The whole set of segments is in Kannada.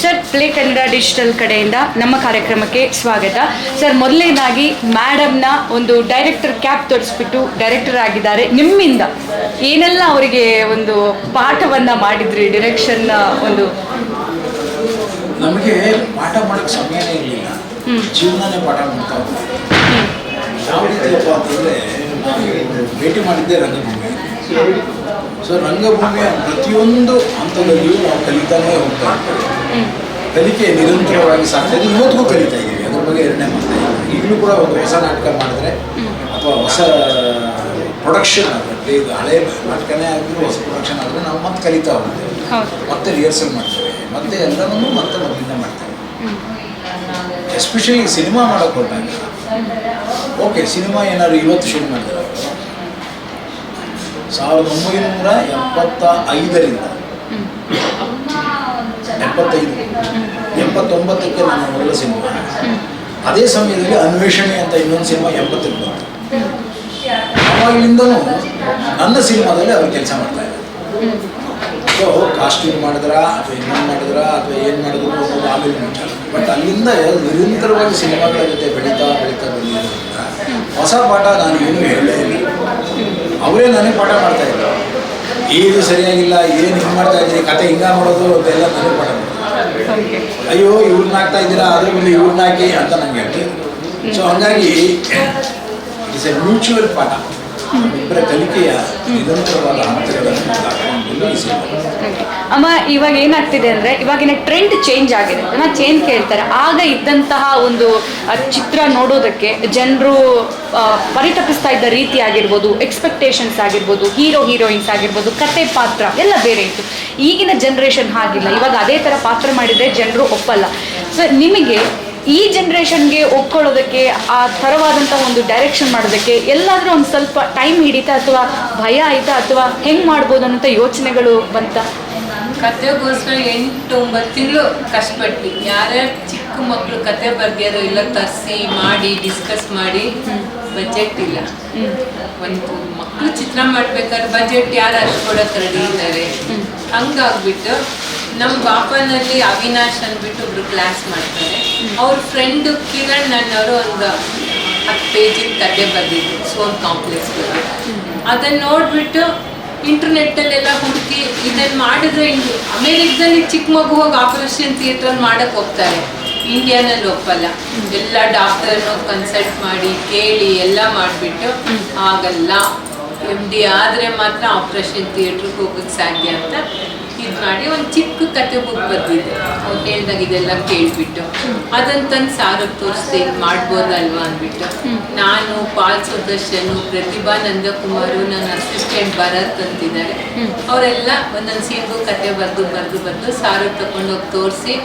ಸರ್ ಪ್ಲೇ ಕನ್ನಡ ಡಿಜಿಟಲ್ ಕಡೆಯಿಂದ ನಮ್ಮ ಕಾರ್ಯಕ್ರಮಕ್ಕೆ ಸ್ವಾಗತ. ಸರ್ ಮೊದಲನೇದಾಗಿ ಮ್ಯಾಡಮ್ನ ಒಂದು ಡೈರೆಕ್ಟರ್ ಕ್ಯಾಪ್ ತೋರಿಸ್ಬಿಟ್ಟು ಡೈರೆಕ್ಟರ್ ಆಗಿದ್ದಾರೆ. ನಿಮ್ಮಿಂದ ಏನೆಲ್ಲ ಅವರಿಗೆ ಒಂದು ಪಾಠವನ್ನ ಮಾಡಿದ್ರಿ ಡೈರೆಕ್ಷನ್ ಒಂದು? ನಮಗೆ ಪಾಠ ಮಾಡೋಕ್ಕೆ ಸಮಯನೇ ಇರಲಿಲ್ಲ. ಜೀವನನೇ ಪಾಠ ಮಾಡ್ತಾ ಯಾವ ರೀತಿಯಪ್ಪ ಅಂತಂದರೆ ಭೇಟಿ ಮಾಡಿದ್ದೆ ರಂಗಭೂಮಿ. ಸೊ ರಂಗಭೂಮಿಯ ಪ್ರತಿಯೊಂದು ಹಂತದಲ್ಲಿಯೂ ನಾವು ಕಲಿತಾನೇ ಹೋಗ್ತಾ ಇರ್ತೀವಿ ಕಲಿಕೆ ನಿರಂತರವಾಗಿ ಸಾಧ್ಯ. ಇದೆ ಇವತ್ತಿಗೂ ಕಲಿತಾ ಇದ್ದೀವಿ. ಅದ್ರ ಬಗ್ಗೆ ಎರಡನೇ ಮಾತು ಈಗಲೂ ಕೂಡ ಒಂದು ಹೊಸ ನಾಟಕ ಮಾಡಿದ್ರೆ ಅಥವಾ ಹೊಸ ಪ್ರೊಡಕ್ಷನ್ ಆದರೆ ಇದು ಹಳೆ ನಾಟಕನೇ ಆಗಿದ್ರು ಹೊಸ ಪ್ರೊಡಕ್ಷನ್ ಆದರೆ ನಾವು ಮತ್ತೆ ಕಲಿತಾ ಹೋಗ್ತೇವೆ. ಮತ್ತೆ ರಿಹರ್ಸಲ್ ಮಾಡ್ತೇವೆ. ಮತ್ತೆ ಎಲ್ಲವನ್ನೂ ಮತ್ತೆ ಮೊದಲಿಂದ ಮಾಡ್ತೇವೆ. ಎಸ್ಪೆಷಲಿ ಸಿನಿಮಾ ಮಾಡೋಕೆ ಹೊರಟಾಗ ಓಕೆ ಸಿನಿಮಾ ಏನಾದ್ರು ಇವತ್ತು ಶುರು ಮಾಡಿದ್ರೆ ಸಾವಿರದ ಒಂಬೈನೂರ ಎಪ್ಪತ್ತ ಐದರಿಂದ ಎಪ್ಪತ್ತೈದು. ಎಪ್ಪತ್ತೊಂಬತ್ತಕ್ಕೆ ನನ್ನ ಮೊದಲ ಸಿನಿಮಾ. ಅದೇ ಸಮಯದಲ್ಲಿ ಅನ್ವೇಷಣೆ ಅಂತ ಇನ್ನೊಂದು ಸಿನಿಮಾ ಎಂಬತ್ತಕ್ಕೆ ಬಂತು ಆವಾಗಲಿಂದನೂ ನನ್ನ ಸಿನಿಮಾದಲ್ಲಿ ಅವರು ಕೆಲಸ ಮಾಡ್ತಾ ಇದ್ದಾರೆ. ಸೊ ಕಾಸ್ಟ್ಯೂಮ್ ಮಾಡಿದ್ರ, ಅಥವಾ ಇನ್ನೊಂದು ಮಾಡಿದ್ರ, ಅಥವಾ ಏನು ಮಾಡಿದ್ರು ಅನ್ನೋದು ಆಮೇಲೆ ಬಟ್ ಅಲ್ಲಿಂದ ನಿರಂತರವಾಗಿ ಸಿನಿಮಾಗಳ ಜೊತೆ ಬೆಳೀತಾ ಬೆಳೀತಾ ಬಂದಿರೋದ್ರಿಂದ ಹೊಸ ಪಾಠ ನಾನು ಏನು ಹೇಳಲೇ ಇಲ್ಲ. ಅವರೇ ನನಗೆ ಪಾಠ ಮಾಡ್ತಾ ಇದ್ರು ಇದು ಸರಿಯಾಗಿಲ್ಲ, ಏನು ಹಿಂಗೆ ಮಾಡ್ತಾ ಇದ್ದೀರಿ, ಕತೆ ಹಿಂಗ ಮಾಡೋದು ಅಂತೆಲ್ಲ ನನಗೆ ಮಾಡೋದು ಅಯ್ಯೋ ಇವ್ರನ್ನ ಹಾಕ್ತಾ ಇದ್ದೀರಾ ಅದ್ರ ಮೇಲೆ ಇವ್ರನ್ನ ಹಾಕಿ ಅಂತ ನನಗೆ ಹೇಳ್ತಾರೆ ಸೊ ಹಂಗಾಗಿ ಇಟ್ಸ್ ಎ ಮ್ಯೂಚುವಲ್ ಪಾಠ. ಇಬ್ಬರ ಕಲಿಕೆಯ. ಅಮ್ಮ, ಇವಾಗ ಏನಾಗ್ತಿದೆ ಅಂದ್ರೆ ಇವಾಗಿನ ಟ್ರೆಂಡ್ ಚೇಂಜ್ ಆಗಿದೆ. ಜನ ಚೇಂಜ್ ಕೇಳ್ತಾರೆ. ಆಗ ಇದ್ದಂತಹ ಒಂದು ಚಿತ್ರ ನೋಡೋದಕ್ಕೆ ಜನರು ಪರಿತಪಿಸ್ತಾ ಇದ್ದ ರೀತಿ ಆಗಿರ್ಬೋದು ಎಕ್ಸ್ಪೆಕ್ಟೇಷನ್ಸ್ ಆಗಿರ್ಬೋದು ಹೀರೋ ಹೀರೋಯಿನ್ಸ್ ಆಗಿರ್ಬೋದು, ಕತೆ, ಪಾತ್ರ ಎಲ್ಲ ಬೇರೆ ಇತ್ತು. ಈಗಿನ ಜನ್ರೇಷನ್ ಹಾಗಿಲ್ಲ. ಇವಾಗ ಅದೇ ಥರ ಪಾತ್ರ ಮಾಡಿದರೆ ಜನರು ಒಪ್ಪಲ್ಲ. ಸೊ ನಿಮಗೆ ಈ ಜನ್ರೇಷನ್ಗೆ ಒಪ್ಕೊಳ್ಳೋದಕ್ಕೆ, ಆ ಥರವಾದಂಥ ಒಂದು ಡೈರೆಕ್ಷನ್ ಮಾಡೋದಕ್ಕೆ ಎಲ್ಲಾದರೂ ಒಂದು ಸ್ವಲ್ಪ ಟೈಮ್ ಹಿಡಿತಾ ಅಥವಾ ಭಯ ಆಯ್ತಾ ಅಥವಾ ಹೆಂಗೆ ಮಾಡ್ಬೋದು ಅನ್ನೋಂಥ ಯೋಚನೆಗಳು ಬಂತ. ಕತೆಗೋಸ್ಕರ ಎಂಟು ಒಂಬತ್ತು ತಿಂಗಳು ಕಷ್ಟಪಟ್ಟು ಯಾರ್ಯಾರು ಚಿಕ್ಕ ಮಕ್ಕಳು ಕತೆ ಬರ್ದಿರೋ ಇಲ್ಲ ತರಿಸಿ ಮಾಡಿ ಡಿಸ್ಕಸ್ ಮಾಡಿ ಬಜೆಟ್ ಇಲ್ಲ. ಒಂದು ಮಕ್ಕಳು ಚಿತ್ರ ಮಾಡ್ಬೇಕಾದ್ರೆ ಬಜೆಟ್ ಯಾರು ಅಷ್ಟು ಕೊಡಕ್ಕೆ ರೆಡಿ ಇದ್ದಾರೆ? ಹಂಗಾಗ್ಬಿಟ್ಟು ನಮ್ಮ ಪಾಪನಲ್ಲಿ ಅವಿನಾಶ್ ಅಂದ್ಬಿಟ್ಟು ಒಬ್ರು ಕ್ಲಾಸ್ ಮಾಡ್ತಾರೆ. ಅವ್ರ ಫ್ರೆಂಡು ಕಿರಣ್ ಅನ್ನೋರು ಒಂದು ಹತ್ತು ಪೇಜಿನ ಕತೆ ಬರೆದಿದ್ರು ಸೋನ್ ಕಾಂಪ್ಲೆಕ್ಸ್ ಬಗ್ಗೆ ಅದನ್ನ ನೋಡ್ಬಿಟ್ಟು ಇಂಟರ್ನೆಟ್ಟಲ್ಲೆಲ್ಲ ಹುಡುಕಿ ಇದನ್ನು ಮಾಡಿದ್ರೆ ಅಮೇರಿಕದಲ್ಲಿ ಚಿಕ್ಕ ಮಗು ಹೋಗಿ ಆಪರೇಷನ್ ಥಿಯೇಟರ್ ಮಾಡೋಕ್ಕೆ ಹೋಗ್ತಾರೆ. ಇಂಡಿಯಾನಲ್ಲಿ ಒಪ್ಪಲ್ಲ. ಎಲ್ಲ ಡಾಕ್ಟರ್ನು ಕನ್ಸಲ್ಟ್ ಮಾಡಿ ಕೇಳಿ ಎಲ್ಲ ಮಾಡಿಬಿಟ್ಟು ಆಗಲ್ಲ. ಎಂ ಡಿ ಆದರೆ ಮಾತ್ರ ಆಪ್ರೇಷನ್ ಥಿಯೇಟ್ರಿಗೆ ಹೋಗೋಕ್ಕೆ ಸಾಧ್ಯ ಅಂತ ಇದು ಮಾಡಿ ಒಂದು ಚಿಕ್ಕ ಕತೆ ಬುಕ್ ಬರ್ತಿದ್ದೆ ಅವ್ರು ಹೇಳ್ದಾಗ ಇದೆಲ್ಲ ಕೇಳಿಬಿಟ್ಟು ಅದನ್ನು ತಂದು ಸಾರಿಗೆ ತೋರಿಸ್ದೆ, ಇದು ಮಾಡ್ಬೋದಲ್ವಾ ಅಂದ್ಬಿಟ್ಟು. ನಾನು ಪಾಲ್ ಸುದರ್ಶನ್ ಪ್ರತಿಭಾ ನಂದಕುಮಾರು, ನನ್ನ ಅಸಿಸ್ಟೆಂಟ್ ಭರತ್ ಅಂತಿದ್ದಾರೆ. ಅವರೆಲ್ಲ ಒಂದೊಂದು ಸೀನ್ಗೂ ಕತೆ ಬರೆದು ಬರೆದು ಬರೆದು ಸಾರಿಗೆ ತಗೊಂಡು ಹೋಗಿ ತೋರಿಸಿ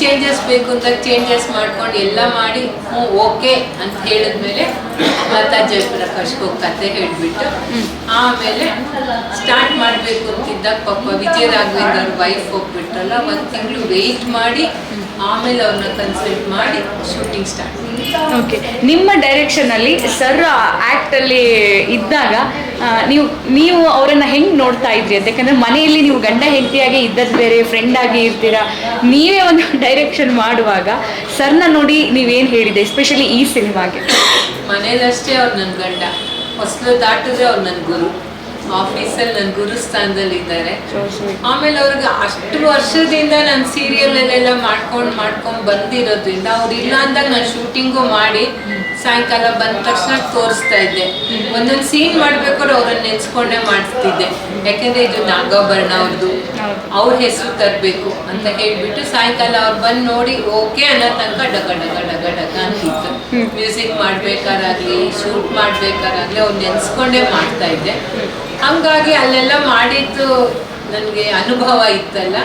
ಚೇಂಜಸ್ ಬೇಕು ಅಂತ ಚೇಂಜಸ್ ಮಾಡ್ಕೊಂಡು ಎಲ್ಲ ಮಾಡಿ ಹ್ಞೂ ಓಕೆ ಅಂತ ಹೇಳಿದ್ಮೇಲೆ ಲತಾ ಜಯಪ್ರಕಾಶ್ಗೆ ಹೋಗಿ ಕತೆ ಹೇಳಿಬಿಟ್ಟು, ಆಮೇಲೆ ಸ್ಟಾರ್ಟ್ ಮಾಡಬೇಕು ಅಂತಿದ್ದಾಗ ಪಾಪ ವಿಜಯ ರಾಘವೇಂದ್ರ ಅವ್ರ ವೈಫ್ ಹೋಗ್ಬಿಟ್ರಲ್ಲ ಒಂದು ತಿಂಗಳು ವೆಯ್ಟ್ ಮಾಡಿ ಆಮೇಲೆ ಅವ್ರನ್ನ ಕನ್ಸಲ್ಟ್ ಮಾಡಿ ಶೂಟಿಂಗ್ ಸ್ಟಾರ್ಟ್ ಓಕೆ ನಿಮ್ಮ ಡೈರೆಕ್ಷನಲ್ಲಿ ಸರ್ ಆ್ಯಕ್ಟಲ್ಲಿ ಇದ್ದಾಗ ನೀವು ನೀವು ಅವರನ್ನು ಹೆಂಗೆ ನೋಡ್ತಾ ಇದ್ರಿ ಅಂತ? ಯಾಕಂದರೆ ಮನೆಯಲ್ಲಿ ನೀವು ಗಂಡ ಹೆಂಡತಿಯಾಗಿ ಇದ್ದದ್ದು ಬೇರೆ ಫ್ರೆಂಡ್ ಆಗಿ ಇರ್ತೀರಾ? ನೀವೇ ಒಂದು ಡೈರೆಕ್ಷನ್ ಮಾಡುವಾಗ ಸರ್ನ ನೋಡಿ ನೀವೇನು ಹೇಳಿದೆ ಎಸ್ಪೆಷಲಿ ಈ ಸಿನಿಮಾಗೆ? ಮನೇಲಷ್ಟೇ ಅವ್ರು ನನ್ನ ಗಂಡ. ಹೊಸಲು ದಾಟಿದ್ರೆ ಅವ್ರು ನನ್ನ ಗುರು. ಆಫೀಸಲ್ಲಿ ನನ್ನ ಗುರು ಸ್ಥಾನದಲ್ಲಿ ಇದ್ದಾರೆ. ಆಮೇಲೆ ಅವ್ರಿಗೆ ಅಷ್ಟು ವರ್ಷದಿಂದ ನಾನು ಸೀರಿಯಲಲ್ಲೆಲ್ಲ ಮಾಡ್ಕೊಂಡು ಮಾಡ್ಕೊಂಡು ಬಂದಿರೋದ್ರಿಂದ ಅವ್ರು ಇಲ್ಲ ಅಂದಾಗ ನಾನು ಶೂಟಿಂಗು ಮಾಡಿ ಸಾಯಂಕಾಲ ಬಂದ ತಕ್ಷಣ ತೋರಿಸ್ತಾ ಇದ್ದೆ. ಒಂದೊಂದು ಸೀನ್ ಮಾಡ್ಬೇಕಾದ್ರೆ ಅವ್ರನ್ನ ನೆನ್ಸ್ಕೊಂಡೇ ಮಾಡಿಸ್ತಿದ್ದೆ ಯಾಕೆಂದ್ರೆ ಇದು ನಾಗಾಭರಣ ಅವ್ರದ್ದು ಅವ್ರ ಹೆಸರು ತರಬೇಕು ಅಂತ ಹೇಳ್ಬಿಟ್ಟು ಸಾಯಂಕಾಲ ಅವ್ರು ಬಂದು ನೋಡಿ ಓಕೆ ಅನ್ನೋ ತನಕ ಡಗ ಡಗ ಡಗ ಡಗ ಅಂತಿತ್ತು ಮ್ಯೂಸಿಕ್ ಮಾಡ್ಬೇಕಾರಾಗ್ಲಿ ಶೂಟ್ ಮಾಡ್ಬೇಕಾರಾಗ್ಲಿ ಅವ್ರು ನೆನ್ಸ್ಕೊಂಡೇ ಮಾಡ್ತಾ ಇದ್ದೆ. ಹಂಗಾಗಿ ಅಲ್ಲೆಲ್ಲ ಮಾಡಿದ್ದು ನನಗೆ ಅನುಭವ ಇತ್ತಲ್ಲ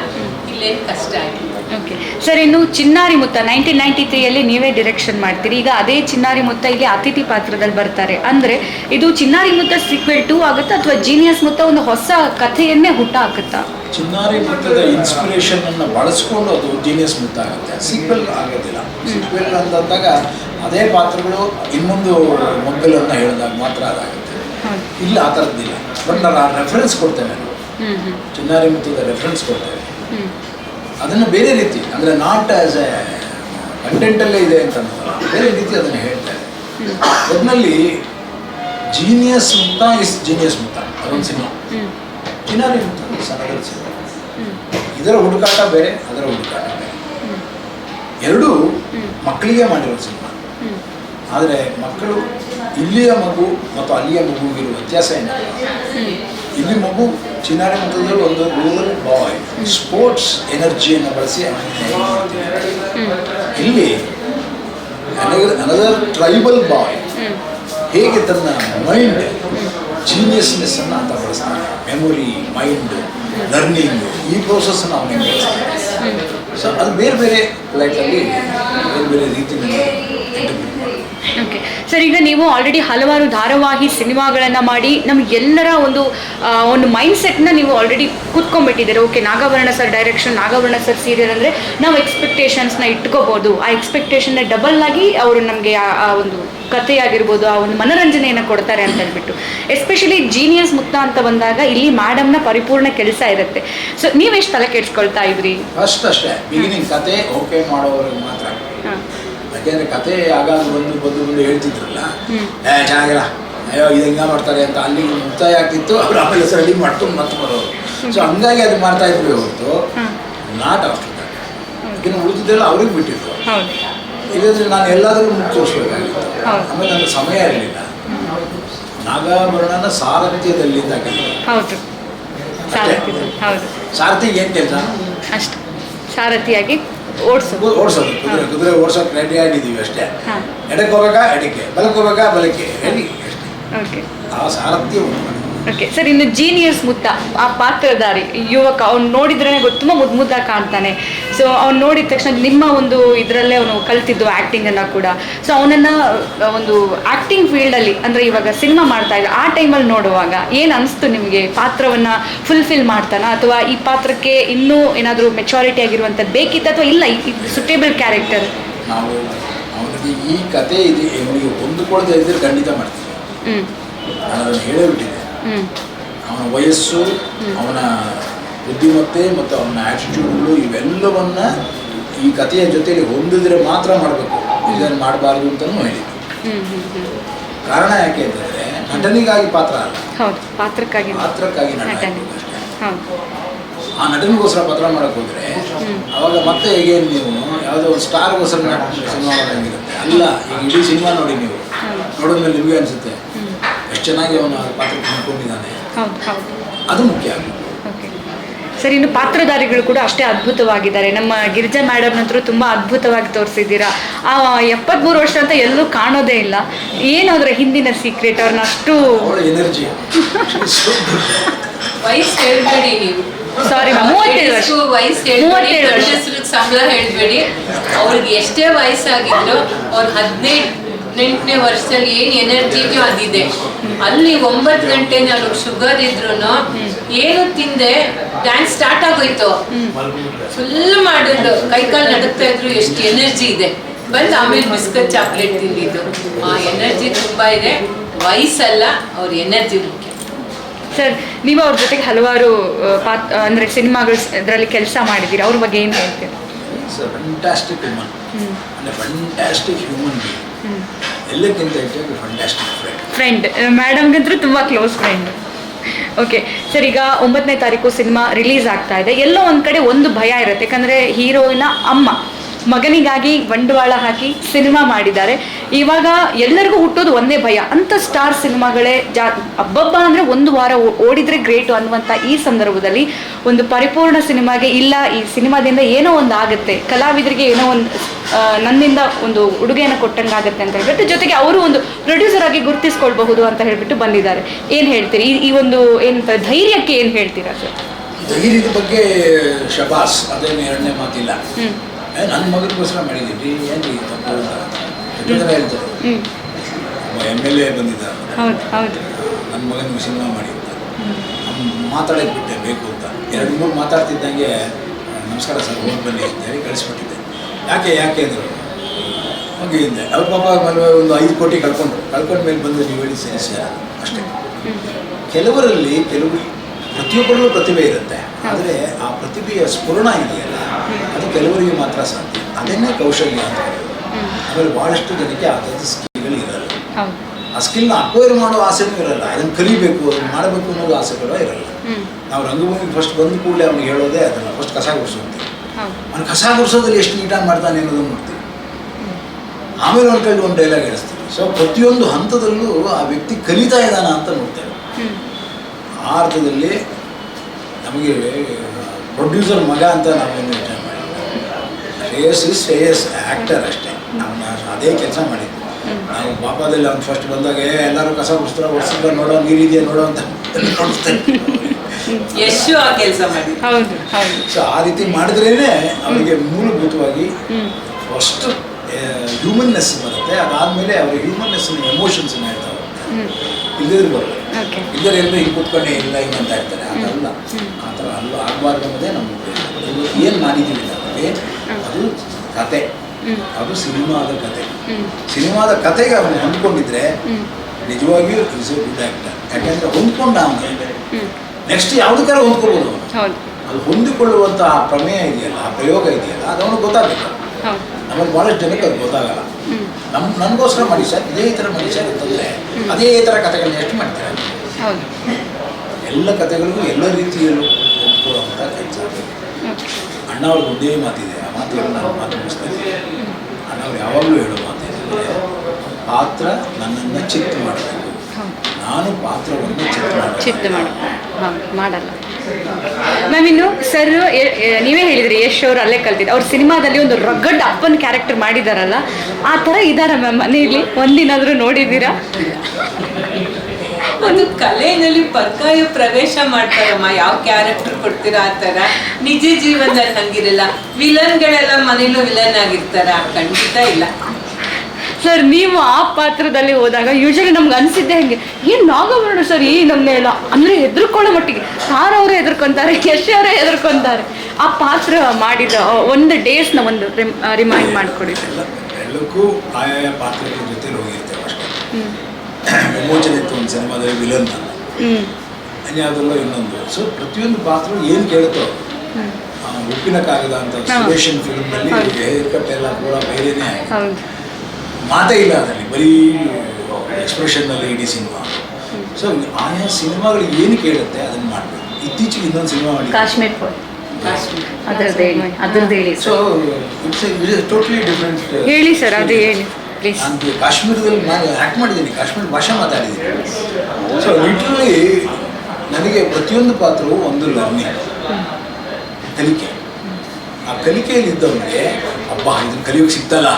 ಇಲ್ಲೇನು ಕಷ್ಟ ಆಯಿತು. ಓಕೆ ಸರ್ ಇನ್ನು ಚಿನ್ನಾರಿ ಮುತ್ತ ನೈನ್ಟೀನ್ ನೈಂಟಿ ತ್ರೀಯಲ್ಲಿ ನೀವೇ ಡಿರೆಕ್ಷನ್ ಮಾಡ್ತೀರಿ. ಈಗ ಅದೇ ಚಿನ್ನಾರಿ ಮುತ್ತ ಇಲ್ಲಿ ಅತಿಥಿ ಪಾತ್ರದಲ್ಲಿ ಬರ್ತಾರೆ. ಅಂದರೆ ಇದು ಚಿನ್ನಾರಿ ಮುತ್ತ ಸೀಕ್ವೆಲ್ ಟೂ ಆಗುತ್ತಾ ಅಥವಾ ಜೀನಿಯಸ್ ಮುತ್ತ ಒಂದು ಹೊಸ ಕಥೆಯನ್ನೇ ಹುಟ್ಟ ಹಾಕುತ್ತಾ? ಚಿನ್ನಾರಿ ಮುತ್ತದ ಇನ್ಸ್ಪಿರೇಷನ್ ಅನ್ನು ಬಳಸ್ಕೊಂಡು ಅದು ಜೀನಿಯಸ್ ಮುತ್ತ ಆಗುತ್ತೆ. ಸೀಕ್ವೆಲ್ ಆಗೋದಿಲ್ಲ. ಸೀಕ್ವೆಲ್ ಅಂತಂದಾಗ ಅದೇ ಪಾತ್ರಗಳು ಇನ್ನೊಂದು ಮಗ್ಗಲನ್ನು ಹೇಳಿದಾಗ ಮಾತ್ರ ಅದಾಗುತ್ತೆ. ಇಲ್ಲ ಆ ಥರದ್ದಿಲ್ಲ ಬಟ್ ನಾನು ಆ ರೆಫರೆನ್ಸ್ ಕೊಡ್ತೇನೆ ನಾನು ಚಿನ್ನಾರಿ ಮುತ್ತದ ರೆಫರೆನ್ಸ್ ಕೊಡ್ತೇವೆ ಅದನ್ನು ಬೇರೆ ರೀತಿ ಅಂದರೆ ನಾಟ್ ಆ್ಯಸ್ ಎ ಕಂಟೆಂಟಲ್ಲೇ ಇದೆ ಅಂತ ಬೇರೆ ರೀತಿ ಅದನ್ನು ಹೇಳ್ತಾರೆ ಒಟ್ಟಿನಲ್ಲಿ ಜೀನಿಯಸ್ ಮುತ್ತ ಇಸ್ ಜೀನಿಯಸ್ ಮುತ್ತ ಅದೊಂದು ಸಿನಿಮಾ. ಚಿನ್ನಾರಿ ಮುತ್ತ ಸನಗರ ಸಿನಿಮಾ. ಇದರ ಹುಡುಕಾಟ ಬೇರೆ ಅದರ ಹುಡುಕಾಟ ಬೇರೆ. ಎರಡೂ ಮಕ್ಕಳಿಗೆ ಮಾಡಿರೋ ಸಿನಿಮಾ. ಆದರೆ ಮಕ್ಕಳು ಇಲ್ಲಿಯ ಮಗು ಮತ್ತು ಅಲ್ಲಿಯ ಮಗುವಿಗಿರುವ ವ್ಯತ್ಯಾಸ ಏನಿಲ್ಲ ಇಲ್ಲಿ ಮಗು ಚಿನ್ನಾರಿ ಮಗುವಲ್ಲಿ ಒಂದು ರೂರಲ್ ಬಾಯ್ ಸ್ಪೋರ್ಟ್ಸ್ ಎನರ್ಜಿಯನ್ನು ಬಳಸಿ. ಇಲ್ಲಿ ಅನದರ್ ಟ್ರೈಬಲ್ ಬಾಯ್ ಹೇಗೆ ತನ್ನ ಮೈಂಡ್ ಜೀನಿಯಸ್ನೆಸ್ ಅನ್ನು ಅಂತ ಬಳಸ್ತಾನೆ? ಮೆಮೊರಿ ಮೈಂಡ್ ಲರ್ನಿಂಗ್ ಈ ಪ್ರೋಸೆಸ್ಸನ್ನು ಅವನಿಗೆ ಸೊ ಅದು ಬೇರೆ ಬೇರೆ ಲೈಫಲ್ಲಿ ಬೇರೆ ಬೇರೆ ರೀತಿಯಲ್ಲಿ ಮಾಡ್ತಾರೆ ಓಕೆ ಸರ್ ಈಗ ನೀವು ಆಲ್ರೆಡಿ ಹಲವಾರು ಧಾರಾವಾಹಿ ಸಿನಿಮಾಗಳನ್ನು ಮಾಡಿ ನಮಗೆಲ್ಲರ ಒಂದು ಒಂದು ಮೈಂಡ್ ಸೆಟ್ನ ನೀವು already ಕೂತ್ಕೊಂಡ್ಬಿಟ್ಟಿದ್ದೀರಿ. Okay Nagabharana sir direction Nagabharana sir serial ಅಂದರೆ ನಾವು ಎಕ್ಸ್ಪೆಕ್ಟೇಷನ್ಸ್ನ ಇಟ್ಕೋಬೋದು. ಆ ಎಕ್ಸ್ಪೆಕ್ಟೇಷನ್ನ ಡಬಲ್ ಆಗಿ ಅವರು ನಮಗೆ ಆ ಒಂದು ಕಥೆಯಾಗಿರ್ಬೋದು ಆ ಒಂದು ಮನೋರಂಜನೆಯನ್ನು ಕೊಡ್ತಾರೆ ಅಂತ ಹೇಳ್ಬಿಟ್ಟು. ಎಸ್ಪೆಷಲಿ ಜೀನಿಯಸ್ ಮುಕ್ತ ಅಂತ ಬಂದಾಗ ಇಲ್ಲಿ ಮೇಡಮ್ನ ಪರಿಪೂರ್ಣ ಕೆಲಸ ಇರುತ್ತೆ. ಸೊ ನೀವೆಷ್ಟು ತಲೆ ಕೆಡ್ಸ್ಕೊಳ್ತಾ ಇದ್ರಿ? ಅಷ್ಟೇ ಬಿಗಿನಿಂಗ್ ಕತೆ ಓಕೆ ಮಾಡೋರಿಗೆ ಮಾತ್ರ. ಯಾಕೆಂದ್ರೆ ಕತೆ ಆಗಾಗ ಬಂದು ಬಂದು ಬಂದು ಹೇಳ್ತಿದ್ರಲ್ಲ. ಏ ಚೆನ್ನಾಗಿಲ್ಲ ಅಯ್ಯೋ ಇದು ಹಿಂಗ ಮಾಡ್ತಾರೆ ಅಂತ ಅಲ್ಲಿ ಮುಕ್ತಾಯ ಆಗ್ತಿತ್ತು ಅವ್ರು ಆಮೇಲೆ ಸರಿ ಮಾಡ್ಕೊಂಡು ಮತ್ತೆ ಬರೋರು. ಸೊ ಹಂಗಾಗಿ ಅದು ಮಾಡ್ತಾ ಇದ್ವಿ ಹೊರತು. ನಾಟ್ ಆಫ್ಟರ್ ಇನ್ನು ಉಳಿದಿದ್ದೆಲ್ಲ ಅವ್ರಿಗೆ ಬಿಟ್ಟಿತ್ತು ಹೌದು. ಇಲ್ಲದ್ರೆ ನಾನು ಎಲ್ಲಾದರೂ ಮುಗಿಸೋಸ್ಬೇಕಾಗಿತ್ತು. ಆಮೇಲೆ ನನಗೆ ಸಮಯ ಇರಲಿಲ್ಲ. ನಾಗಾಭರಣನ ಸಾರಥ್ಯದಲ್ಲಿ ತೆಗೆದು ಹೌದು. ಸಾರಥಿ ಏನು ಕೆಲಸ? ಅಷ್ಟು. ಸಾರಥಿಯಾಗಿ ಓಡಿಸೋದು. ಓಡಿಸೋದು. ಕುದುರೆ ಕುದುರೆ ಓಡಿಸೋಕೆ ರೆಡಿ ಆಗಿದ್ದೀವಿ ಅಷ್ಟೇ. ಎಡಕ್ಕೆ ಹೋಗ್ಬೇಕಾ ಎಡಕ್ಕೆ ಬಲಕ್ಕೆ ಹೋಗ್ಬೇಕಾ ಬಲಕ್ಕೆ. ರೆಡಿ ಅಷ್ಟೇ. ಆ ಸಾರಥ್ಯ ಉಂಟು. ಓಕೆ ಸರ್ ಇನ್ನು ಜೀನಿಯಸ್ ಮುದ್ದ ಆ ಪಾತ್ರಧಾರಿ ಯುವಕ ಅವ್ನು ನೋಡಿದ್ರೇ ಗೊತ್ತು ತುಂಬ ಮುದ್ದು ಮುದ್ದ ಕಾಣ್ತಾನೆ. ಸೊ ಅವ್ನು ನೋಡಿದ ತಕ್ಷಣ ನಿಮ್ಮ ಒಂದು ಇದರಲ್ಲೇ ಅವನು ಕಲ್ತಿದ್ದು ಆ್ಯಕ್ಟಿಂಗನ್ನು ಕೂಡ. ಸೊ ಅವನನ್ನು ಒಂದು ಆ್ಯಕ್ಟಿಂಗ್ ಫೀಲ್ಡಲ್ಲಿ ಅಂದರೆ ಇವಾಗ ಸಿನಿಮಾ ಮಾಡ್ತಾ ಇದ್ದ ಆ ಟೈಮಲ್ಲಿ ನೋಡುವಾಗ ಏನು ಅನಿಸ್ತು ನಿಮಗೆ? ಪಾತ್ರವನ್ನು ಫುಲ್ಫಿಲ್ ಮಾಡ್ತಾನ? ಅಥವಾ ಈ ಪಾತ್ರಕ್ಕೆ ಇನ್ನೂ ಏನಾದರೂ ಮೆಚುರಿಟಿ ಆಗಿರುವಂಥ ಬೇಕಿತ್ತು ಅಥವಾ ಇಲ್ಲ ಇದು ಸುಟೇಬಲ್ ಕ್ಯಾರೆಕ್ಟರ್ ನಾವು ಅವನಿಗೆ ಈ ಕತೆ ಇದೆ ಇವನಿಗೆ ಹೊಂದಿಕೊಳ್ಳದೆ ಇದ್ರೆ ಖಂಡಿತ ಮಾಡ್ತೀವಿ ನಾನು ಅದನ್ನು ಹೇಳೇಬಿಟ್ಟಿದ್ದೆ ಹ್ಞೂ ಅವನ ವಯಸ್ಸು ಅವನ ಬುದ್ಧಿಮತ್ತೆ ಮತ್ತು ಅವನ ಆ್ಯಟಿಟ್ಯೂಡ್ಗಳು ಇವೆಲ್ಲವನ್ನ ಈ ಕಥೆಯ ಜೊತೆಗೆ ಹೊಂದಿದ್ರೆ ಮಾತ್ರ ಮಾಡಬೇಕು. ಇದನ್ನು ಮಾಡಬಾರ್ದು ಅಂತಲೂ ಹೇಳಿದ್ರು ಕಾರಣ ಯಾಕೆ ಅಂತಂದರೆ ನಟನಿಗಾಗಿ ಪಾತ್ರ ಅಲ್ಲ. ಪಾತ್ರಕ್ಕಾಗಿ ಪಾತ್ರಕ್ಕಾಗಿ ನಟ ಆ ನಟನಿಗೋಸ್ಕರ ಪಾತ್ರ ಮಾಡಕ್ಕೆ ಹೋದ್ರೆ ಅವಾಗ ಮತ್ತೆ ಹೇಗೆ ನೀವು ಯಾವುದೋ ಒಂದು ಸ್ಟಾರ್ಗೋಸ್ಕರ ಸಿನಿಮಾ ಮಾಡೋಂಗಿರುತ್ತೆ ಅಲ್ಲ ಈಗ ಇಡೀ ಸಿನಿಮಾ ನೋಡಿ ನೀವು. ನೋಡಿದ್ಮೇಲೆ ನಿಮಗೆ ಅನಿಸುತ್ತೆ ಚೆನ್ನಾಗಿ ಅವನು ಪಾತ್ರ ತುಂಬಿಕೊಂಡಿದ್ದಾನೆ ಹೌದು ಹೌದು. ಅದು ಮುಖ್ಯ ಓಕೆ ಸರ್ ಇನ್ನು ಪಾತ್ರಧಾರಿಗಳು ಕೂಡ ಅಷ್ಟೇ ಅದ್ಭುತವಾಗಿದ್ದಾರೆ. ನಮ್ಮ ಗಿರಿಜಾ ಮೇಡಮ್ ನಂತರ ತುಂಬ ಅದ್ಭುತವಾಗಿ ತೋರಿಸಿದ್ದೀರಾ. ಆ ಎಪ್ಪತ್ಮೂರು ವರ್ಷ ಅಂತ ಎಲ್ಲೂ ಕಾಣೋದೇ ಇಲ್ಲ. ಏನಾದ್ರೆ ಹಿಂದಿನ ಸೀಕ್ರೆಟ್ ಅವ್ರನ್ನ ಅಷ್ಟು ಎನರ್ಜಿ ವಯಸ್ಸು ಹೇಳ್ಬೇಡಿ ನೀವು. ಸಾರಿ ಮೂವತ್ತೇಳು ವರ್ಷ. ಮೂವತ್ತೇಳು ವರ್ಷ. ಸಂಬಳ ಹೇಳ್ಬೇಡಿ. ಅವ್ರಿಗೆ ಎಷ್ಟೇ ವಯಸ್ಸಾಗಿದ್ರು ಅವ್ರ ಹದಿನೈದನೇ ವರ್ಷದಲ್ಲಿ ಏನ್ ಎನರ್ಜಿ ಇದೆಯೋ ಅದಿದೆ ಅಲ್ಲಿ ಒಂಬತ್ತು ಗಂಟೆ ನಾನು ಶುಗರ್ ಇದ್ರು ಏನು ತಿಂದೆ ಡ್ಯಾನ್ಸ್ ಸ್ಟಾರ್ಟ್ ಆಗೋಯ್ತು. ಫುಲ್ ಮಾಡಿದ್ರು ಕೈಕಾಲು ನಡುಕ್ತಾ ಇದ್ರು ಎಷ್ಟು ಎನರ್ಜಿ ಇದೆ. ಬಂದು ಆಮೇಲೆ ಬಿಸ್ಕತ್ ಚಾಕ್ಲೇಟ್ ತಿಂದಿದ್ದು. ಆ ಎನರ್ಜಿ ತುಂಬಾ ಇದೆ. ವಯಸ್ಸಲ್ಲ ಅವ್ರ ಎನರ್ಜಿ ಮುಖ್ಯ. ಸರ್ ನೀವು ಅವ್ರ ಜೊತೆಗೆ ಹಲವಾರು ಪಾತ್ ಅಂದರೆ ಸಿನಿಮಾಗಳು ಇದರಲ್ಲಿ ಕೆಲಸ ಮಾಡಿದ್ದೀರಿ ಅವ್ರ ಬಗ್ಗೆ ಏನು ಹೇಳ್ತೀರಿ? ಫ್ಯಾಂಟಾಸ್ಟಿಕ್ ಹ್ಯೂಮನ್ ಅಂದರೆ ಫ್ಯಾಂಟಾಸ್ಟಿಕ್ ಹ್ಯೂಮನ್ ಬೀಯಿಂಗ್ ಎಲ್ಲಕ್ಕಿಂತ ಹೆಚ್ಚಾಗಿ ಫಂಟ್ಯಾಸ್ಟಿಕ್ ಫ್ರೆಂಡ್ ಫ್ರೆಂಡ್ ಮೇಡಮ್ಗಂತೂ ತುಂಬ ಕ್ಲೋಸ್ ಫ್ರೆಂಡ್ ಓಕೆ ಸರ್ ಈಗ ಒಂಬತ್ತನೇ ತಾರೀಕು ಸಿನಿಮಾ ರಿಲೀಸ್ ಆಗ್ತಾ ಇದೆ. ಎಲ್ಲೋ ಒಂದು ಕಡೆ ಒಂದು ಭಯ ಇರುತ್ತೆ. ಯಾಕಂದರೆ ಹೀರೋಯಿನ ಅಮ್ಮ ಮಗನಿಗಾಗಿ ಬಂಡವಾಳ ಹಾಕಿ ಸಿನಿಮಾ ಮಾಡಿದ್ದಾರೆ. ಇವಾಗ ಎಲ್ಲರಿಗೂ ಹುಟ್ಟೋದು ಒಂದೇ ಭಯ. ಅಂತ ಸ್ಟಾರ್ ಸಿನಿಮಾಗಳೇ ಜಾ ಹಬ್ಬಬ್ಬ ಅಂದ್ರೆ ಒಂದು ವಾರ ಓಡಿದ್ರೆ ಗ್ರೇಟು ಅನ್ನುವಂಥ ಈ ಸಂದರ್ಭದಲ್ಲಿ ಒಂದು ಪರಿಪೂರ್ಣ ಸಿನಿಮಾಗೆ ಇಲ್ಲ ಈ ಸಿನಿಮಾದಿಂದ ಏನೋ ಒಂದು ಆಗುತ್ತೆ. ಕಲಾವಿದರಿಗೆ ಏನೋ ಒಂದು ನನ್ನಿಂದ ಒಂದು ಉಡುಗೆಯನ್ನು ಕೊಟ್ಟಂಗಾಗತ್ತೆ ಅಂತ ಹೇಳ್ಬಿಟ್ಟು ಜೊತೆಗೆ ಅವರು ಒಂದು ಪ್ರೊಡ್ಯೂಸರ್ ಆಗಿ ಗುರುತಿಸ್ಕೊಳ್ಬಹುದು ಅಂತ ಹೇಳ್ಬಿಟ್ಟು ಬಂದಿದ್ದಾರೆ. ಏನು ಹೇಳ್ತೀರಿ? ಈ- ಒಂದು ಏನು ಧೈರ್ಯಕ್ಕೆ ಏನು ಹೇಳ್ತೀರಾ ಸರ್? ಧೈರ್ಯದ ಬಗ್ಗೆ ಶಬಾಸ್ ಅದೇನು ಎರಡನೇ ಮಾತಿಲ್ಲ. ನನ್ನ ಮಗನಿಗೋಸ್ಕರ ಮಾಡಿದ್ದೀವಿ ಏನು ತಪ್ಪು ಜನ ಹೇಳ್ತಾರೆ. ಹ್ಞೂ ಒಬ್ಬ ಎಂ ಎಲ್ ಎ ಬಂದಿದ್ದ ಹೌದು ಹೌದು. ನನ್ನ ಮಗನಿಗೆ ಸಿನಿಮಾ ಮಾಡಿ ಅಂತ. ಮಾತಾಡೋಕ್ಕೆ ಬಿಟ್ಟೆ ಬೇಕು ಅಂತ. ಎರಡು ಮೂರು ಮಾತಾಡ್ತಿದ್ದಂಗೆ ನಮಸ್ಕಾರ ಸರ್ ಹೋಗಿ ಬನ್ನಿ ಅಂತ ಹೇಳಿ ಕಳಿಸ್ಬಿಟ್ಟಿದ್ದೆ. ಯಾಕೆ ಯಾಕೆ ಅಂದರು. ಹೋಗಿದ್ದೆ ಅವ್ರ ಪಾಪ ಒಂದು ಐದು ಕೋಟಿ ಕಳ್ಕೊಂಡ್ರು ಕಳ್ಕೊಂಡ ಮೇಲೆ ಬಂದು ನೀವು ಹೇಳಿ ಅಷ್ಟೇ. ಕೆಲವರಲ್ಲಿ ಕೆಲವು ಪ್ರತಿಯೊಬ್ಬರಲ್ಲೂ ಪ್ರತಿಭೆ ಇರುತ್ತೆ. ಆದರೆ ಆ ಪ್ರತಿಭೆಯ ಸ್ಫುರಣ ಇದೆಯಲ್ಲ ಅದು ಕೆಲವರಿಗೆ ಮಾತ್ರ ಸಾಧ್ಯ. ಅದನ್ನೇ ಕೌಶಲ್ಯ ಅಂತ ಬಹಳಷ್ಟು ಭಾಳಷ್ಟು ಜನಕ್ಕೆ ಆದದ್ದು ಸ್ಕಿಲ್ಗಳು ಇರಲ್ಲ. ಆ ಸ್ಕಿಲ್ನ ಅಕ್ವೈರ್ ಮಾಡೋ ಆಸೆನೂ ಇರಲ್ಲ. ಅದನ್ನು ಕಲಿಬೇಕು ಅದನ್ನು ಮಾಡಬೇಕು ಅನ್ನೋದು ಆಸೆ ಕೂಡ ಇರಲ್ಲ ನಾವು ರಂಗಭೂಮಿಗೆ ಫಸ್ಟ್ ಬಂದ ಕೂಡಲೇ ಅವ್ನಿಗೆ ಹೇಳೋದೇ ಅದನ್ನು ಫಸ್ಟ್ ಕಸ ಗುಡಿಸುವಂತೆ. ಹೌದು. ಅವ್ನು ಕಸ ಗುಡಿಸೋದ್ರಲ್ಲಿ ಎಷ್ಟು ನೀಟಾಗಿ ಮಾಡ್ತಾನೆ ಅನ್ನೋದನ್ನು ನೋಡ್ತೀವಿ. ಆಮೇಲೆ ಅವ್ನ ಕೈಲಿ ಒಂದು ಡೈಲಾಗ್ ಇಡಿಸ್ತೀವಿ ಸೊ ಪ್ರತಿಯೊಂದು ಹಂತದಲ್ಲೂ ಆ ವ್ಯಕ್ತಿ ಕಲಿತಾ ಇದ್ದಾನ ಅಂತ ನೋಡ್ತೇವೆ. ಆ ಅರ್ಥದಲ್ಲಿ ನಮಗೆ ಪ್ರೊಡ್ಯೂಸರ್ ಮಗ ಅಂತ ನಾವೇನು ಯೋಚನೆ ಮಾಡಿದ್ವಿ ಶ್ರೇಯಸ್ ಇಸ್ ಶ್ರೇಯಸ್ ಆ್ಯಕ್ಟರ್ ಅಷ್ಟೇ. ಅದೇ ಕೆಲಸ ಮಾಡಿದ್ವಿ ನಾವು ಪಾಪದಲ್ಲಿ ಅವ್ನು ಫಸ್ಟ್ ಬಂದಾಗ "ಏ, ಎಲ್ಲರೂ ಕಸ ಉಡಿಸ್ತಾರ ಒಡಿಸಿದ್ರೆ ನೋಡೋ ನೀರಿದೆಯಾ ನೋಡೋ ಅಂತ ನೋಡಿಸ್ತಾರೆ ಯಶು ಆ ಕೆಲಸ ಮಾಡಿ. ಹೌದು ಹೌದು. ಸೊ ಆ ರೀತಿ ಮಾಡಿದ್ರೇನೆ ಅವರಿಗೆ ಮೂಲಭೂತವಾಗಿ ಫಸ್ಟ್ ಹ್ಯೂಮನ್ನೆಸ್ ಬರುತ್ತೆ. ಅದಾದಮೇಲೆ ಅವರ ಹ್ಯೂಮನ್ನೆಸ್ ಎಮೋಷನ್ಸ್ ಹೇಳ್ತಾವೆ ಹ್ಮ್. ಇಲ್ಲದ್ರೆ ಬರಲ್ಲ. ಓಕೆ ಇಲ್ಲದ್ರೆ ಎಲ್ಲರೂ ಹಿಂಗೆ ಕೂತ್ಕೊಂಡೆ ಇಲ್ಲ ಹಿಂಗೆ ಅಂತ ಇರ್ತಾರೆ ಅದಲ್ಲ. ಆ ಥರ ಅಲ್ಲ ಆಗಬಾರ್ದು ಅನ್ನೋದೇ ನಮ್ಮ ಏನು ಮಾಡಿದ್ದೀವಿ ಅದು ಕತೆ. ಅದು ಸಿನಿಮಾದ ಕತೆ. ಸಿನಿಮಾದ ಕತೆಗೆ ಅವನು ಹೊಂದ್ಕೊಂಡಿದ್ರೆ ನಿಜವಾಗಿಯೂ ಇಸ್ ಎ ಗುಡ್ ಆ್ಯಕ್ಟರ್ ಯಾಕೆಂದ್ರೆ ಹೊಂದ್ಕೊಂಡ ಅವನು ನೆಕ್ಸ್ಟ್ ಯಾವುದಕ್ಕಾರ ಹೊಂದ್ಕೋಬೋದು ಅವನು. ಅದು ಹೊಂದಿಕೊಳ್ಳುವಂಥ ಆ ಪ್ರಮೇಯ ಇದೆಯಲ್ಲ ಆ ಪ್ರಯೋಗ ಇದೆಯಲ್ಲ ಅದು ಅವನಿಗೆ ಗೊತ್ತಾಗಬೇಕು. ನಮಗೆ ಭಾಳಷ್ಟು ಜನಕ್ಕೆ ಅದು ಗೊತ್ತಾಗಲ್ಲ. ನಮ್ ನಮ್ಮ ನನಗೋಸ್ಕರ ಮನುಷ್ಯ ಇದೇ ಥರ ಮನುಷ್ಯ ಅಂತಂದ್ರೆ ಅದೇ ಥರ ಕಥೆಗಳನ್ನ ಎಷ್ಟು ಮಾಡ್ತಾರೆ? ಎಲ್ಲ ಕಥೆಗಳಿಗೂ ಎಲ್ಲ ರೀತಿಯಲ್ಲೂ ಒಪ್ಕೊಳ್ಳುವಂಥ ಕೆಲಸ. ಅಣ್ಣ ಅವ್ರಿಗೆ ಒಂದೇ ಮಾತಿದೆ. ಆ ಮಾತಿಗೆ ನಾನು ಮಾತು ನಾವು ಯಾವಾಗಲೂ ಹೇಳೋ ಮಾತೇನೆಂದರೆ ಪಾತ್ರ ನನ್ನನ್ನು ಚಿತ್ತು ಮಾಡಬೇಕು. ನಾನು ಪಾತ್ರವನ್ನು ಚಿತ್ತ ಮಾಡಬೇಕು. ಮಾಡಲ್ಲ. ಮ್ಯಾಮ್, ಇನ್ನು ಸರ್ ನೀವೇ ಹೇಳಿದ್ರಿ, ಯಶ್ ಅವರು ಅಲ್ಲೇ ಕಲ್ತಿದ್ದೆ. ಅವ್ರ ಸಿನಿಮಾದಲ್ಲಿ ಒಂದು ರಗಡ್ ಅಪ್ಪನ ಕ್ಯಾರೆಕ್ಟರ್ ಮಾಡಿದಾರಲ್ಲ, ಆ ಥರ ಇದ್ದಾರ ಮ್ಯಾಮ್? ಮನೆಯಲ್ಲಿ ಒಂದಿನಾದರೂ ನೋಡಿದ್ದೀರಾ? ಅದು ಕಲೆಯಲ್ಲಿ ಪರ್ಕಾಯ ಪ್ರವೇಶ ಮಾಡ್ತಾರಮ್ಮ ಯಾವ ಕ್ಯಾರೆಕ್ಟರ್ ಕೊಡ್ತೀರಾ ಆ ತರ ನಿಜ ಜೀವನದಲ್ಲಿ ಹಂಗಿರಲ್ಲ. ವಿಲನ್ಗಳೆಲ್ಲ ಮನೇಲೂ ವಿಲನ್ ಆಗಿರ್ತಾರ. ಖಂಡಿತ ಇಲ್ಲ. ಸರ್ ನೀವು ಆ ಪಾತ್ರದಲ್ಲಿ ಹೋದಾಗ ಯೂಶಲಿ ನಮ್ಗೆ ಅನಿಸಿದ್ದೆ ಹೆಂಗೆ? ಏನು ನಾಗವರ್ಣ ಸರ್ ಈ ನಮ್ಮ ಎಲ್ಲ ಅಂದರೆ ಹೆದರ್ಕೊಳ್ಳೋ ಮಟ್ಟಿಗೆ. ಸಾರ್ ಅವರೇ ಹೆದರ್ಕೊಂತಾರೆ ಯಶ್ ಅವರೇ ಹೆದರ್ಕೊಂತಾರೆ. ಆ ಪಾತ್ರ ಮಾಡಿದ ಒಂದು ಡೇಸ್ನ ಒಂದು ರಿಮೈಂಡ್ ಮಾಡ್ಕೊಡಿ. ಸರ್ ಎಲ್ಲ ಎಲ್ಲಕ್ಕೂ ಆಯಾ ಪಾತ್ರದ ಜೊತೆ ಹೋಗಿರ್ತೇವೆ ಅಷ್ಟೇ. ಹ್ಞೂ ವಿಮೋಚನೆ ಇತ್ತು ಒಂದು ಸಿನಿಮಾದಲ್ಲಿ ವಿಲನ್. ಅನ್ಯಾದಲ್ಲ ಇನ್ನೊಂದು. ಸೊ ಪ್ರತಿಯೊಂದು ಪಾತ್ರ ಏನು ಕೇಳುತ್ತೋ ಉಪ್ಪಿನ ಕಾಗದ ಅಂತ. ಸುರೇಶನ್ ಫಿಲ್ಮ್ನಲ್ಲಿ. ಹೇರ್ ಕಟ್ ಎಲ್ಲ ಕೂಡ ಬೇರೆನೇ ಮಾತೇ ಇಲ್ಲ ಅದರಲ್ಲಿ ಬರೀ ಎಕ್ಸ್ಪ್ರೆಷನ್ನಲ್ಲಿ ಇಡೀ ಸಿನಿಮಾ. ಸೊ ಆಯಾ ಸಿನಿಮಾಗಳು ಏನು ಕೇಳುತ್ತೆ ಅದನ್ನು ಮಾಡಬೇಕು. ಇತ್ತೀಚೆಗೆ ಇನ್ನೊಂದು ಸಿನಿಮಾ ಮಾಡಿ ಕಾಶ್ಮೀರ್ ಅದ್ರದ್ದು ಹೇಳಿ ಸೊ ಇಟ್ಸ್ ಟೋಟ್ಲಿ ಡಿಫ್ರೆಂಟ್ ಹೇಳಿ ಸರ್ ಅದು ಹೇಳಿ. ಪ್ಲೀಸ್ ನಾನು ಕಾಶ್ಮೀರದಲ್ಲಿ ನಾನು ಆ್ಯಕ್ಟ್ ಮಾಡಿದ್ದೀನಿ, ಕಾಶ್ಮೀರ ಭಾಷೆ ಮಾತಾಡಿದ್ದೀನಿ. ಸೊ ಲಿಟ್ರಲಿ ನನಗೆ ಪ್ರತಿಯೊಂದು ಪಾತ್ರವು ಒಂದು ಲರ್ನಿಂಗ್ ಕಲಿಕೆ. ಆ ಕಲಿಕೆಯಲ್ಲಿ ಇದ್ದವನಿಗೆ, ಅಬ್ಬಾ ಇದನ್ನು ಕಲಿಯೋಕೆ ಸಿಗ್ತಲ್ಲ,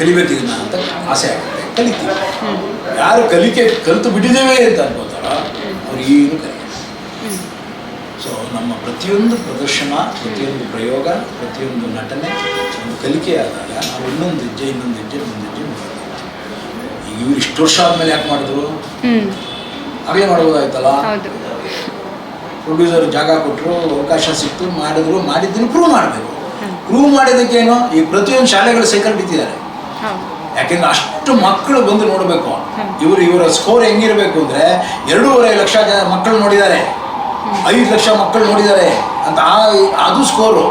ಕಲಿಬೇಕು ಅಂತ ಆಸೆ ಆಗುತ್ತೆ. ಕಲಿತೀವಿ. ಯಾರು ಕಲಿಕೆ ಕಲಿತು ಬಿಟ್ಟಿದ್ದೇವೆ ಅಂತ ಅನ್ಕೋತಾರೋ, ಅವ್ರು ಏನು ಕಲಿಯ ಸೊ ನಮ್ಮ ಪ್ರತಿಯೊಂದು ಪ್ರದರ್ಶನ, ಪ್ರತಿಯೊಂದು ಪ್ರಯೋಗ, ಪ್ರತಿಯೊಂದು ನಟನೆ, ಒಂದು ಕಲಿಕೆ ಆದಾಗ ನಾವು ಇನ್ನೊಂದು ಹೆಜ್ಜೆ ಇನ್ನೊಂದು ಹೆಜ್ಜೆ ಇನ್ನೊಂದು ಹೆಜ್ಜೆ ಇವ್ರು ಇಷ್ಟು ವರ್ಷ ಆದ್ಮೇಲೆ ಯಾಕೆ ಮಾಡಿದ್ರು? ಹಾಗೆ ಮಾಡ್ಬೋದಾಯ್ತಲ್ಲ? ಪ್ರೊಡ್ಯೂಸರ್ ಜಾಗ ಕೊಟ್ಟರು ಅವಕಾಶ ಸಿಕ್ತು ಮಾಡಿದ್ರು ಮಾಡಿದ್ದನ್ನು ಪ್ರೂವ್ ಮಾಡಬೇಕು. ಪ್ರೂವ್ ಮಾಡಿದ್ದಕ್ಕೇನು? ಈ ಪ್ರತಿಯೊಂದು ಶಾಲೆಗಳು ಸೈಕಲ್ ಬಿತ್ತಿದ್ದಾರೆ. ಯಾಕೆಂದ್ರೆ ಅಷ್ಟು ಮಕ್ಕಳು ಬಂದು ನೋಡಬೇಕು. ಇವರು ಇವರ ಸ್ಕೋರ್ ಹೆಂಗಿರಬೇಕು ಅಂದರೆ ಎರಡೂವರೆ ಲಕ್ಷ ಮಕ್ಕಳು ನೋಡಿದ್ದಾರೆ. ಐದು ಲಕ್ಷ ಮಕ್ಕಳು ನೋಡಿದ್ದಾರೆ ಅಂತ ಆ ಅದು ಸ್ಕೋರು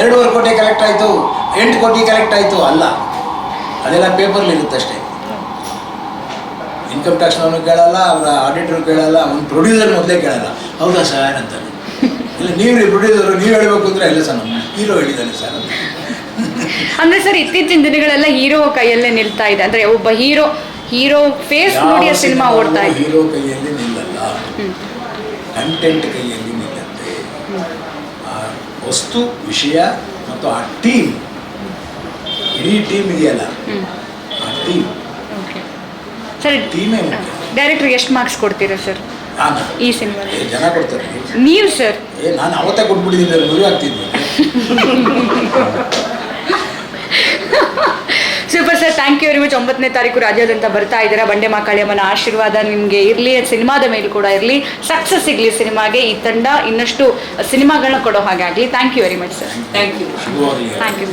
ಎರಡೂವರೆ ಕೋಟಿ ಕಲೆಕ್ಟ್ ಆಯಿತು. ಎಂಟು ಕೋಟಿ ಕಲೆಕ್ಟ್ ಆಯಿತು. ಅಲ್ಲ. ಅದೆಲ್ಲ ಪೇಪರ್ಲಿ ಇರುತ್ತೆ ಅಷ್ಟೇ ಇನ್ಕಮ್ ಟ್ಯಾಕ್ಸ್ನವನು ಕೇಳಲ್ಲ ಅವರ ಆಡಿಟರ್ ಕೇಳಲ್ಲ ಅವ್ನು ಪ್ರೊಡ್ಯೂಸರ್ ಮೊದಲೇ ಕೇಳಲ್ಲ. ಹೌದಾ ಸರ್ ಅಂತಾನೆ ಇಲ್ಲ ನೀವು ಪ್ರೊಡ್ಯೂಸರು ನೀವು ಹೇಳಬೇಕು ಅಂದರೆ ಎಲ್ಲ ಸರ್ ನಮ್ಮ ಹೀರೋ ಹೇಳಿದ್ದಾನೆ ಸರ್ ಅಂತ. ಅಂದ್ರೆ ಸರ್ ಇತ್ತೀಚಿನ ದಿನಗಳೆಲ್ಲ ಹೀರೋ ಕೈಯಲ್ಲೇ ನಿಲ್ತಾ ಇದೆ. ಅಂದ್ರೆ ಒಬ್ಬ ಹೀರೋ ಹೀರೋ ಫೇಸ್ ನೋಡಿ ಸಿನಿಮಾ ಓಡ್ತಾ ಇದೆ. ಹೀರೋ ಕೈಯಲ್ಲಿ ನಿಲ್ಲಲ್ಲ. ಕಂಟೆಂಟ್ ಕೈಯಲ್ಲಿ ನಿಲ್ಲತ್ತೆ. ಆ ವಸ್ತು ವಿಷಯ ಮತ್ತು ಆ ಟೀಮ್ ಇಡೀ ಟೀಮ್ ಇದೆಯಲ್ಲ. ಆ ಟೀಮ್ ಸರ್ ಡೈರೆಕ್ಟರ್ ಡೈರೆಕ್ಟ್ರಿಗೆ ಎಷ್ಟು ಮಾರ್ಕ್ಸ್ ಕೊಡ್ತೀರಾ ಸರ್ ಈ ಸಿನಿಮಾ ಏ, ಜನ ಕೊಡ್ತಾರೆ. ನೀವು ಸರ್ ಏ ನಾನು ಅವತ್ತೇ ಕೊಟ್ಬಿಟ್ಟಿದ್ದೀನಿ ಮದುವೆ super sir thank you very much ಒಂಬತ್ತನೇ ತಾರೀಕು ರಾಜ್ಯಾದ್ಯಂತ ಬರ್ತಾ ಇದ್ದೀರಾ. ಬಂಡೆ ಮಾಕಾಳಿಯಮ್ಮನ ಆಶೀರ್ವಾದ ನಿಮಗೆ ಇರಲಿ ಸಿನಿಮಾದ ಮೇಲೂ ಕೂಡ ಇರಲಿ. ಸಕ್ಸಸ್ ಸಿಗಲಿ ಸಿನಿಮಾಗೆ. ಈ ತಂಡ ಇನ್ನಷ್ಟು ಸಿನಿಮಾಗಳನ್ನ ಕೊಡೋ ಹಾಗೆ ಆಗಲಿ. Thank you very much sir thank you thank you